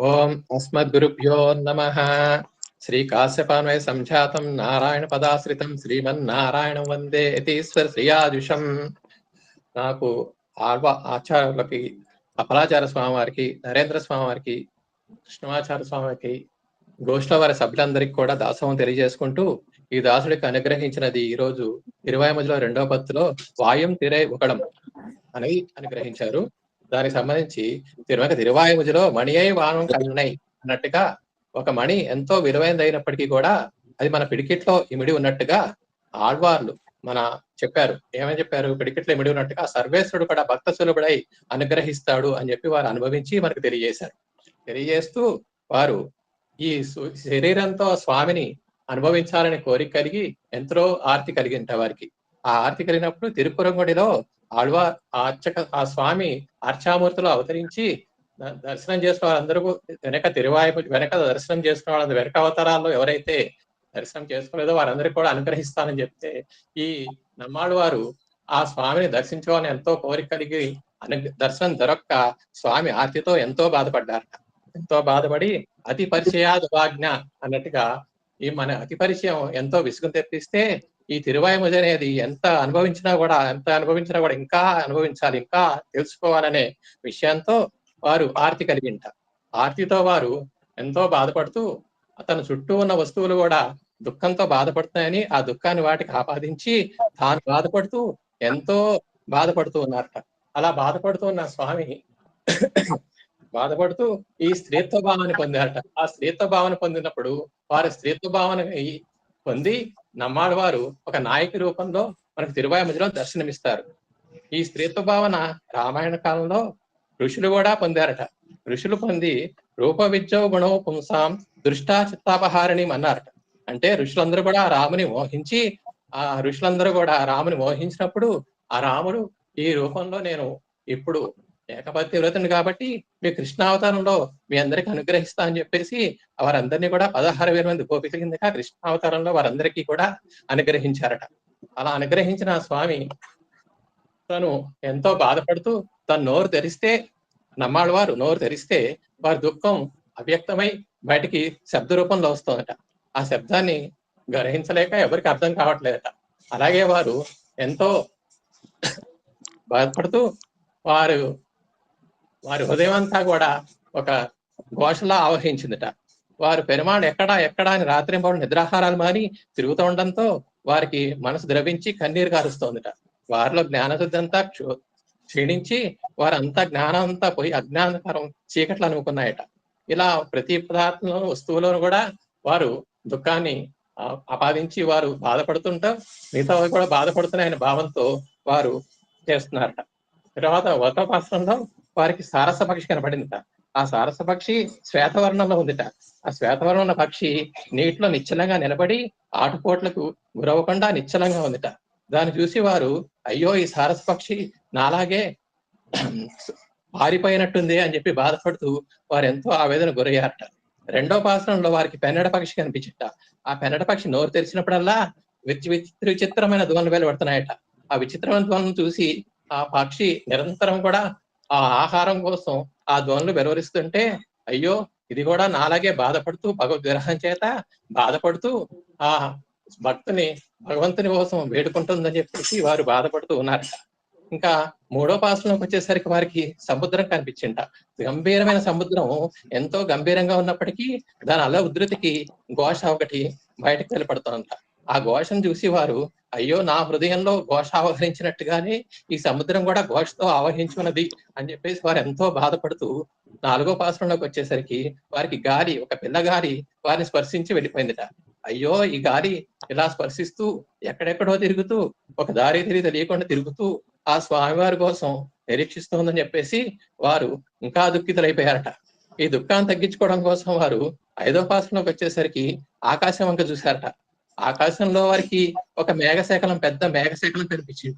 ఓం అస్మద్గురుభ్యో నమ. శ్రీకాశ్యపాన్వయ సంజాతం నారాయణ పదాశ్రితం శ్రీమన్నారాయణం వందే యతీశ్వర శ్రీయాదుషం నాకు ఆల్వా ఆచార్యులకి అపలాచార స్వామి వారికి నరేంద్ర స్వామి వారికి కృష్ణమాచార్య స్వామికి వారికి గోష్ఠ వారి సభ్యులందరికీ కూడా దాసోహం తెలియజేసుకుంటూ ఈ దాసుడికి అనుగ్రహించినది ఈ రోజు ఇరవై మధ్యలో రెండవ పత్తులో వాయం తిరే ఒకడం అని అనుగ్రహించారు. దానికి సంబంధించి తిరుమల తిరువాయుముజలో మణి అయి వానం కన్నై అన్నట్టుగా ఒక మణి ఎంతో విలువైనది అయినప్పటికీ కూడా అది మన పిడికిట్లో ఇమిడి ఉన్నట్టుగా ఆళ్వార్లు మన చెప్పారు. ఏమని చెప్పారు? పిడికిట్లో ఇమిడి ఉన్నట్టుగా సర్వేశ్వరుడు కూడా భక్త సులభుడై అనుగ్రహిస్తాడు అని చెప్పి వారు అనుభవించి మనకు తెలియజేశారు. తెలియజేస్తూ వారు ఈ శరీరంతో స్వామిని అనుభవించాలని కోరిక కలిగి ఎంతో ఆర్తి కలిగింట వారికి. ఆ ఆర్తి కలిగినప్పుడు తిరుపురంగుడిలో ఆళ్వా ఆ అర్చక ఆ స్వామి అర్చామూర్తిలో అవతరించి దర్శనం చేసిన వాళ్ళందరూ వెనక తిరువాయి వెనక దర్శనం చేసుకున్న వాళ్ళ వెనక అవతారాల్లో ఎవరైతే దర్శనం చేసుకోలేదో వారందరికీ కూడా అనుగ్రహిస్తానని చెప్తే ఈ నమ్మాడు వారు ఆ స్వామిని దర్శించుకోవాలని ఎంతో కోరిక కలిగి అను దర్శనం దొరక్క స్వామి ఆర్తితో ఎంతో బాధపడ్డారట. ఎంతో బాధపడి అతి పరిచయాదువాజ్ఞ అన్నట్టుగా ఈ మన అతి పరిచయం ఎంతో విసుగు తెప్పిస్తే ఈ తిరువాయుమజ అనేది ఎంత అనుభవించినా కూడా ఎంత అనుభవించినా కూడా ఇంకా అనుభవించాలి ఇంకా తెలుసుకోవాలనే విషయంతో వారు ఆర్తి కలిగి ఉంటారు ఆర్తితో వారు ఎంతో బాధపడుతూ తన చుట్టూ ఉన్న వస్తువులు కూడా దుఃఖంతో బాధపడుతున్నాయని ఆ దుఃఖాన్ని వాటికి ఆపాదించి తాను బాధపడుతూ ఎంతో బాధపడుతూ ఉన్నారట. అలా బాధపడుతూ ఉన్న స్వామి బాధపడుతూ ఈ స్త్రీత్వ భావాన్ని పొందారట. ఆ స్త్రీత్వ భావన పొందినప్పుడు వారి స్త్రీత్వ భావన పొంది నమ్మాడు వారు ఒక నాయకు రూపంలో మనకు తిరువాయి మధ్యలో దర్శనమిస్తారు. ఈ స్త్రీత్వ భావన రామాయణ కాలంలో ఋషులు కూడా పొందారట. ఋషులు పొంది రూప విద్యో గుణో పుంసాం దృష్టా చిత్తాపహారిణి అన్నారట. అంటే ఋషులందరూ కూడా రాముని మోహించి ఆ ఋషులందరూ కూడా రాముని మోహించినప్పుడు ఆ రాముడు ఈ రూపంలో నేను ఇప్పుడు ఏకపతి వ్రతుడు కాబట్టి మీ కృష్ణావతారంలో మీ అందరికి అనుగ్రహిస్తా అని చెప్పేసి వారందరినీ కూడా పదహారు వేల మంది గోపికల కిందగా కృష్ణావతారంలో వారందరికీ కూడా అనుగ్రహించారట. అలా అనుగ్రహించిన స్వామి తను ఎంతో బాధపడుతూ తను నోరు తెరిస్తే నమ్మాడు వారు నోరు తెరిస్తే వారి దుఃఖం అవ్యక్తమై బయటికి శబ్ద రూపంలో వస్తుందట. ఆ శబ్దాన్ని గ్రహించలేక ఎవరికి అర్థం కావట్లేదట. అలాగే వారు ఎంతో బాధపడుతూ వారు వారి హృదయం అంతా కూడా ఒక ఘోషలా ఆవహించిందిట. వారు పెరుమాడు ఎక్కడా ఎక్కడా అని రాత్రింపడు నిద్రాహారాలు మాని తిరుగుతూ ఉండడంతో వారికి మనసు ద్రవించి కన్నీరు కారుస్తోందిట. వారిలో జ్ఞానశుద్ధి అంతా క్షీణించి వారంతా జ్ఞానం అంతా పోయి అజ్ఞానకరం చీకట్లు అనుకున్నాయట. ఇలా ప్రతి పదార్థంలో వస్తువులోను కూడా వారు దుఃఖాన్ని ఆపాదించి వారు బాధపడుతుంటాం మిగతా కూడా బాధపడుతున్నాయనే భావంతో వారు చేస్తున్నారట. తర్వాత వతోపాసనంలో వారికి సారస పక్షి కనబడిందిట. ఆ సారస పక్షి శ్వేతవర్ణంలో ఉందిట. ఆ శ్వేతవర్ణం ఉన్న పక్షి నీటిలో నిశ్చలంగా నిలబడి ఆటుపోట్లకు గురవకుండా నిశ్చలంగా ఉందిట. దాన్ని చూసి వారు అయ్యో ఈ సారస పక్షి నాలాగే పారిపోయినట్టుంది అని చెప్పి బాధపడుతూ వారు ఎంతో ఆవేదన గురయ్యారట. రెండో పాసనంలో వారికి పెన్నడ పక్షి కనిపించట ఆ పెన్నడ పక్షి నోరు తెరిచినప్పుడల్లా విచి విచిత్ర విచిత్రమైన ధ్వనులు వెలువడుతున్నాయట. ఆ విచిత్రమైన ధ్వనులను చూసి ఆ పక్షి నిరంతరం కూడా ఆ ఆహారం కోసం ఆ ధ్వనులు వెలువరిస్తుంటే అయ్యో ఇది కూడా నాలాగే బాధపడుతూ భగవద్ విరహం చేత బాధపడుతూ ఆ భక్తుని భగవంతుని కోసం వేడుకుంటుందని చెప్పేసి వారు బాధపడుతూ ఉన్నారట. ఇంకా మూడో పాసంలోకి వచ్చేసరికి వారికి సముద్రం కనిపించింట. గంభీరమైన సముద్రం ఎంతో గంభీరంగా ఉన్నప్పటికీ దాని అల ఉధృతికి ఘోష ఒకటి బయటకు వెళ్ళిపడుతోంట ఆ ఘోషను చూసి వారు అయ్యో నా హృదయంలో ఘోష ఆవహరించినట్టుగానే ఈ సముద్రం కూడా ఘోషతో ఆవహించున్నది అని చెప్పేసి వారు ఎంతో బాధపడుతూ నాలుగో పాసంలోకి వచ్చేసరికి వారికి గాలి ఒక పిల్లగాలి వారిని స్పర్శించి వెళ్ళిపోయిందిట. అయ్యో ఈ గాలి ఇలా స్పర్శిస్తూ ఎక్కడెక్కడో తిరుగుతూ ఒక దారి తిరిగి తెలియకుండా తిరుగుతూ ఆ స్వామివారి కోసం నిరీక్షిస్తోందని చెప్పేసి వారు ఇంకా దుఃఖితులైపోయారట. ఈ దుఃఖాన్ని తగ్గించుకోవడం కోసం వారు ఐదో పాసంలోకి వచ్చేసరికి ఆకాశం వంక చూశారట. ఆకాశంలో వారికి ఒక మేఘశేఖలం పెద్ద మేఘశేఖలం కనిపించింట.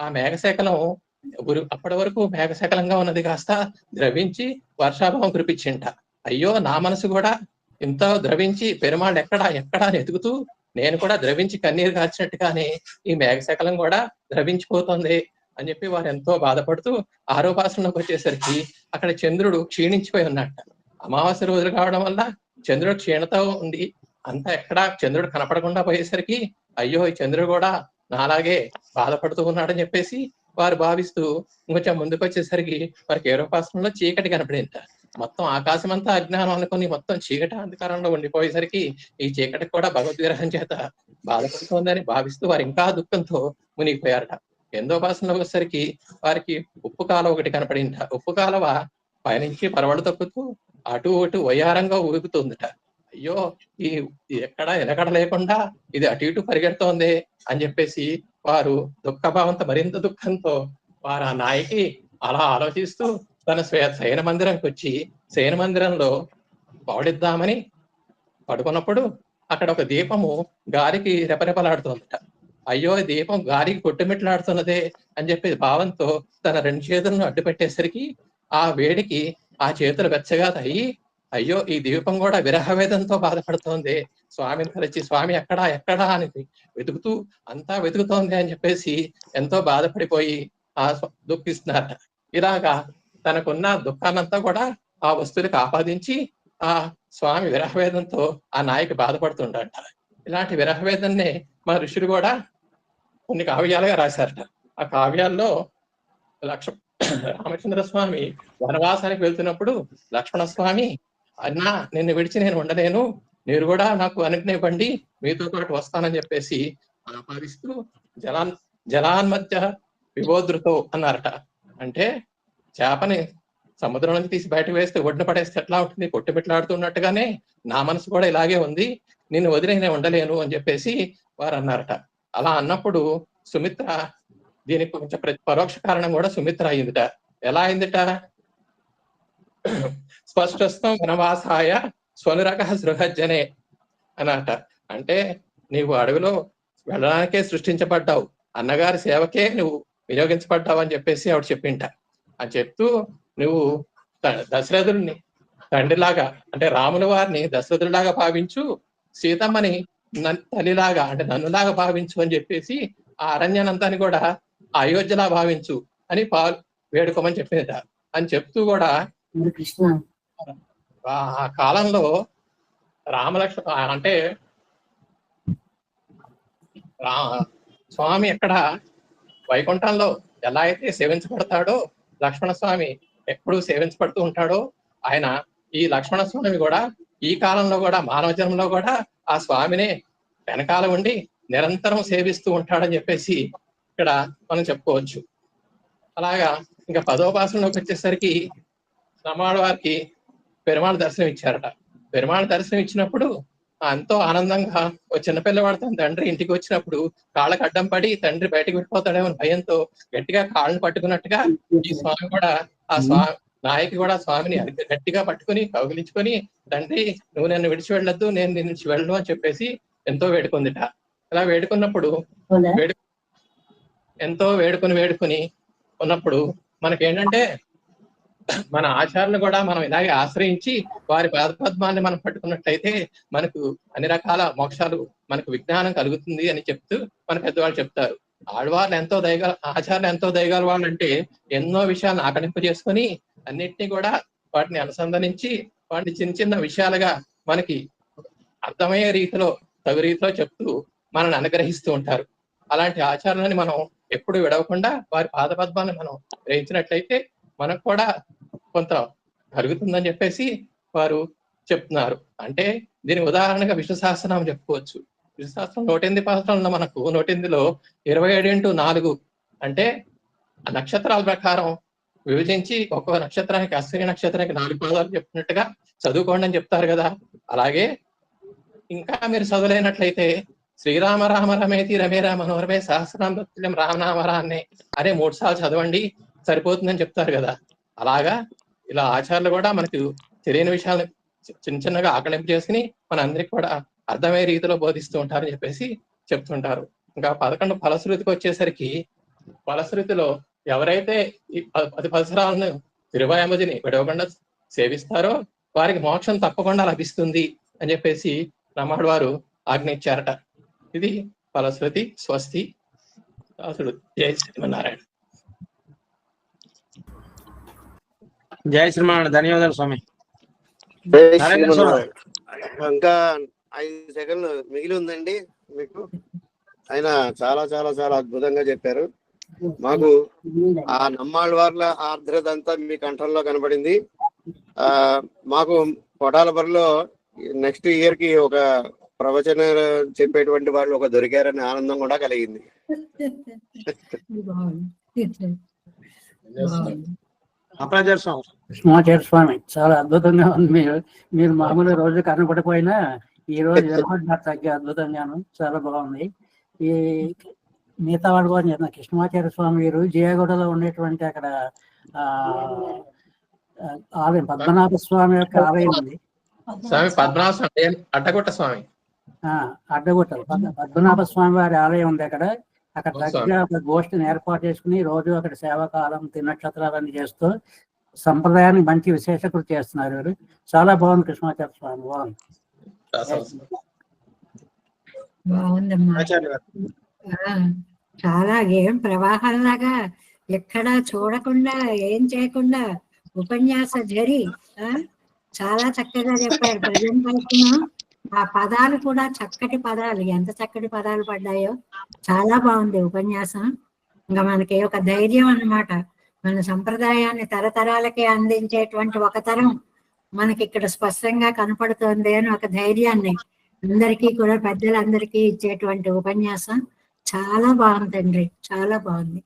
ఆ మేఘశేఖలం గురు- అప్పటి వరకు మేఘశకలంగా ఉన్నది కాస్త ద్రవించి వర్షాభావం కురిపించింట. అయ్యో నా మనసు కూడా ఇంత ద్రవించి పెరుమాళ్ళు ఎక్కడా ఎక్కడా అని ఎతుకుతూ నేను కూడా ద్రవించి కన్నీరు కాచినట్టుగానే ఈ మేఘశకలం కూడా ద్రవించిపోతుంది అని చెప్పి వారు ఎంతో బాధపడుతూ ఆరోపాసనలోకి వచ్చేసరికి అక్కడ చంద్రుడు క్షీణించిపోయి ఉన్నట్ట అమావాస్య రోజులు కావడం వల్ల చంద్రుడు క్షీణత ఉండి అంతా ఎక్కడా చంద్రుడు కనపడకుండా పోయేసరికి అయ్యో ఈ చంద్రుడు కూడా నాలాగే బాధపడుతూ ఉన్నాడని చెప్పేసి వారు భావిస్తూ ఇంకొంచెం ముందుకు వచ్చేసరికి వారికి ఏరోపాసనంలో చీకటి కనపడింది. మొత్తం ఆకాశం అంతా అజ్ఞానం అనుకుని మొత్తం చీకటి అంధకారంలో ఉండిపోయేసరికి ఈ చీకటి కూడా భగవద్విరహం చేత బాధపడుతోందని భావిస్తూ వారు ఇంకా దుఃఖంతో మునిగిపోయారట. ఎందోపాసనలో వచ్చేసరికి వారికి ఉప్పు కాలువ ఒకటి కనపడింది ఉప్పు కాలవ పైనుంచి పరవళ్ళు తప్పుతూ అటు ఇటు వయారంగా ఊగుతుందట. అయ్యో ఈ ఎక్కడ ఎనకడ లేకుండా ఇది అటు ఇటు పరిగెడుతోంది అని చెప్పేసి వారు దుఃఖభావంతో మరింత దుఃఖంతో వారు ఆ నాయకి అలా ఆలోచిస్తూ తన స్వే శయన మందిరంకి వచ్చి శయన మందిరంలో పౌడిద్దామని పడుకున్నప్పుడు అక్కడ ఒక దీపము గాలికి రెపరెపలాడుతోందట. అయ్యో ఈ దీపం గాలికి కొట్టుమిట్లాడుతున్నదే అని చెప్పి భావంతో తన రెండు చేతులను అడ్డు పెట్టేసరికి ఆ వేడికి ఆ చేతులు వెచ్చగా అయ్యి అయ్యో ఈ దీపం కూడా విరహవేదంతో బాధపడుతోంది. స్వామిని తలచి స్వామి ఎక్కడా ఎక్కడా అని వెతుకుతూ అంతా వెతుకుతోంది అని చెప్పేసి ఎంతో బాధపడిపోయి ఆ దుఃఖిస్తున్నారు. ఇలాగా తనకున్న దుఃఖాన్నంతా కూడా ఆ వస్తువులకు ఆపాదించి ఆ స్వామి విరహవేదంతో ఆ నాయకు బాధపడుతుండట. ఇలాంటి విరహవేదన్నే మా ఋషులు కూడా కొన్ని కావ్యాలుగా రాశారట. ఆ కావ్యాల్లో లక్ష రామచంద్ర స్వామి వనవాసానికి వెళ్తున్నప్పుడు లక్ష్మణ స్వామి అన్నా నిన్ను విడిచి నేను ఉండలేను. మీరు కూడా నాకు అనుజ్ఞపండి మీతో పాటు వస్తానని చెప్పేసి ఆపాదిస్తూ జలాన్ జలాన్ మధ్య విభోద్రుతో అన్నారట. అంటే చేపని సముద్రం నుంచి తీసి బయటకు వేస్తే ఒడ్డున పడేస్తే ఎట్లా ఉంటుంది? కొట్టుబెట్లాడుతున్నట్టుగానే నా మనసు కూడా ఇలాగే ఉంది. నిన్ను వదిలి నేను ఉండలేను అని చెప్పేసి వారు అన్నారట. అలా అన్నప్పుడు సుమిత్ర దీనికి కొంచెం పరోక్ష కారణం కూడా సుమిత్ర అయిందిట. ఎలా అయిందిట? స్పష్టస్థం వనవాసాయ స్వనురక సృహజ్జనే అనట. అంటే నీవు అడవిలో వెళ్ళడానికే సృష్టించబడ్డావు. అన్నగారి సేవకే నువ్వు వినియోగించబడ్డావు అని చెప్పేసి ఆవిడ చెప్పింట. అని చెప్తూ నువ్వు దశరథుడిని తండ్రిలాగా అంటే రాముల వారిని దశరథుడిలాగా భావించు సీతమ్మని నన్- తల్లిలాగా అంటే నన్నులాగా భావించు అని చెప్పేసి ఆ అరణ్యానంతాన్ని కూడా అయోధ్యలా భావించు అని పా వేడుకోమని చెప్పిందట. అని చెప్తూ కూడా కృష్ణ ఆ ఆ కాలంలో రామలక్ష్మ అంటే రా స్వామి ఎక్కడ వైకుంఠంలో ఎలా అయితే సేవించబడతాడో లక్ష్మణ స్వామి ఎప్పుడు సేవించబడుతూ ఉంటాడో ఆయన ఈ లక్ష్మణ స్వామి కూడా ఈ కాలంలో కూడా మానవ జన్మలో కూడా ఆ స్వామిని వెనకాల ఉండి నిరంతరం సేవిస్తూ ఉంటాడని చెప్పేసి ఇక్కడ మనం చెప్పుకోవచ్చు. అలాగా ఇంకా పదోపాసనలోకి వచ్చేసరికి నమ్మాడు వారికి పెరుమాళ్ దర్శనం ఇచ్చారట. పెరుమాళ్ దర్శనం ఇచ్చినప్పుడు ఎంతో ఆనందంగా ఓ చిన్నపిల్లవాడు తన తండ్రి ఇంటికి వచ్చినప్పుడు కాళ్ళకు అడ్డం పడి తండ్రి బయటకు వెళ్ళిపోతాడేమో భయంతో గట్టిగా కాళ్ళను పట్టుకున్నట్టుగా ఈ స్వామి కూడా ఆ స్వామి నాయకి కూడా స్వామిని గట్టిగా పట్టుకుని కౌగిలించుకొని తండ్రి నువ్వు నన్ను విడిచి వెళ్ళొద్దు నేను నిన్ను వెళ్ళను అని చెప్పేసి ఎంతో వేడుకుందిట. ఇలా వేడుకున్నప్పుడు హోదా ఎంతో వేడుకొని వేడుకొని ఉన్నప్పుడు మనకేంటంటే మన ఆచారాలను కూడా మనం ఇలాగే ఆశ్రయించి వారి పాదపద్మాన్ని మనం పట్టుకున్నట్లయితే మనకు అన్ని రకాల మోక్షాలు మనకు విజ్ఞానం కలుగుతుంది అని చెప్తూ మన పెద్దవాళ్ళు చెప్తారు. ఆడవాళ్ళు ఎంతో దయగల ఆచారాలు ఎంతో దయగల వాళ్ళు అంటే ఎన్నో విషయాలను ఆకలింపు చేసుకొని అన్నిటినీ కూడా వాటిని అనుసంధానించి వాటిని చిన్న చిన్న విషయాలుగా మనకి అర్థమయ్యే రీతిలో తగు రీతిలో చెప్తూ మనల్ని అనుగ్రహిస్తూ ఉంటారు. అలాంటి ఆచారాలని మనం ఎప్పుడు విడవకుండా వారి పాదపద్మాన్ని మనం గ్రహించినట్లయితే మనకు కూడా కొంత కలుగుతుందని చెప్పేసి వారు చెప్తున్నారు. అంటే దీని ఉదాహరణగా విష్ణు సహస్రనామం చెప్పుకోవచ్చు. విష్ణు సహస్రం నూటెనిమిది పాత్రల్లో మనకు నూటెనిమిదిలో ఇరవై ఏడు ఇంటూ నాలుగు అంటే ఆ నక్షత్రాల ప్రకారం విభజించి ఒక్కో నక్షత్రానికి అశ్విని నక్షత్రానికి నాలుగు పాదాలు చెప్పినట్టుగా చదువుకోండి అని చెప్తారు కదా. అలాగే ఇంకా మీరు చదువులేనట్లయితే శ్రీరామ రామ రమేతి రమే రామ మనోరమే సహస్రనామ తత్తుల్యం రామనామరాన్ని అనే మూడు సార్లు చదవండి సరిపోతుందని చెప్తారు కదా. అలాగా ఇలా ఆచారాలు కూడా మనకు తెలియని విషయాలను చిన్న చిన్నగా ఆకలింపు చేసుకుని మన అందరికి కూడా అర్థమయ్యే రీతిలో బోధిస్తూ ఉంటారని చెప్పేసి చెప్తుంటారు. ఇంకా పదకొండు ఫలశ్రుతికి వచ్చేసరికి ఫలశ్రుతిలో ఎవరైతే ఈ పది పరిసరాలను తిరువాయమజిని విడవకుండా సేవిస్తారో వారికి మోక్షం తప్పకుండా లభిస్తుంది అని చెప్పేసి రమాడు వారు ఆజ్ఞ ఇచ్చారట ఇది ఫలశ్రుతి స్వస్తి దాసుడు. జై శ్రీమన్నారాయణ. జై శ్రీమాన్ ధన్యవాదాలు స్వామి. శ్రీమన్నారాయణ. ఇంకా ఐదు సెకండ్లు మిగిలి ఉందండి మీకు. ఆయన చాలా చాలా చాలా అద్భుతంగా చెప్పారు. మాకు ఆ నమ్మాళ్ళ వార్ల ఆర్ద్రత అంతా మీ కంఠంలో కనబడింది ఆ మాకు కొటాలపల్లిలో నెక్స్ట్ ఇయర్కి ఒక ప్రవచన చెప్పేటువంటి వాళ్ళు ఒక దొరికారనే ఆనందం కూడా కలిగింది. స్వామి. కృష్ణాచార్య స్వామి చాలా అద్భుతంగా ఉంది. మీరు మీరు మామూలు రోజు కనపడిపోయినా ఈ రోజు తగ్గ అద్భుతంగాను. చాలా బాగుంది. ఈ మిగతా వాళ్ళు కూడా చెప్తున్నా కృష్ణమాచార్య స్వామి వీరు జయగూడలో ఉండేటువంటి అక్కడ ఆలయం పద్మనాభ స్వామి యొక్క ఆలయం ఉంది. స్వామి పద్మనాభ స్వామి అడ్డగొట్ట స్వామి. పద్మ- పద్మనాభ స్వామి వారి ఆలయం ఉంది అక్కడ. అక్కడ దగ్గర ఒక గోష్ఠిని ఏర్పాటు చేసుకుని రోజు అక్కడ సేవాకాలం తిన్నక్షత్రాలన్నీ చేస్తూ సంప్రదాయాన్ని మంచి విశేష కృతి చేస్తున్నారు వీరు. చాలా బాగుంది కృష్ణాచార్య స్వామి. బాగుంది. చాలా ఏం ప్రవాహంలాగా ఎక్కడా చూడకుండా ఏం చేయకుండా ఉపన్యాస జరి ఆ, చాలా చక్కగా చెప్పారు. ప్రజెంటేషన్ ఆ పదాలు కూడా చక్కటి పదాలు. ఎంత చక్కటి పదాలు పడ్డాయో. చాలా బాగుంది ఉపన్యాసం. ఇంకా మనకి ఒక ధైర్యం అన్నమాట. మన సంప్రదాయాన్ని తరతరాలకి అందించేటువంటి ఒక తరం మనకి ఇక్కడ స్పష్టంగా కనపడుతోంది అని ఒక ధైర్యాన్ని అందరికీ కూడా పెద్దలందరికీ ఇచ్చేటువంటి ఉపన్యాసం. చాలా బాగుందండి చాలా బాగుంది.